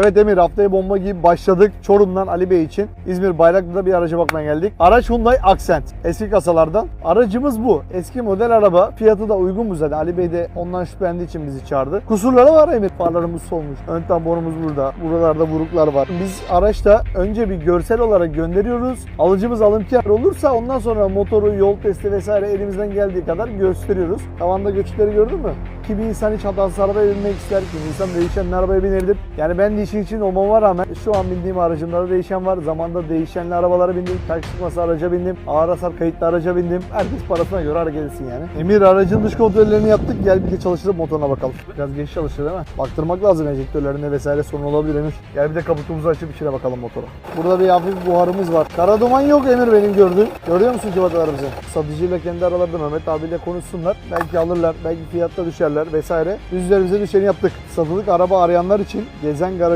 Evet Emir haftaya bomba gibi başladık. Çorum'dan Ali Bey için İzmir Bayraklı'da bir araca bakmaya geldik. Araç Hyundai Accent. Eski kasalardan. Aracımız bu. Eski model araba. Fiyatı da uygun bu zaten. Ali Bey de ondan şüphelendiği için bizi çağırdı. Kusurları var Emir. Farlarımız solmuş. Ön tamponumuz burada. Buralarda vuruklar var. Biz araçta önce bir görsel olarak gönderiyoruz. Alıcımız alımkar olursa ondan sonra motoru, yol testi vesaire elimizden geldiği kadar gösteriyoruz. Tavanda göçükleri gördün mü? Ki bir insan hiç hatasız arabaya binmek ister ki insan değişen arabaya binebilir. Yani ben de işin için olmama rağmen şu an bindiğim aracımda da değişen var. Zamanda değişenli arabalara bindim. Taksi çıkması araca bindim. Ağır hasar kayıtlı araca bindim. Herkes parasına göre hareket etsin yani. Emir aracın dış kontrollerini yaptık. Gel bir de çalıştırıp motoruna bakalım. Biraz geç çalıştı değil mi? Baktırmak lazım enjektörlerinde vesaire sorun olabilir Emir. Gel bir de kaputumuzu açıp içine bakalım motora. Burada bir hafif buharımız var. Kara duman yok Emir benim gördüğüm. Görüyor musun civatalarımızı? Satıcıyla kendi aralarında Mehmet abiyle konuşsunlar. Belki alırlar. Belki fiyatta düşerler vesaire. Üzerimize düşeni yaptık. Satılık araba arayanlar için gezen garajımız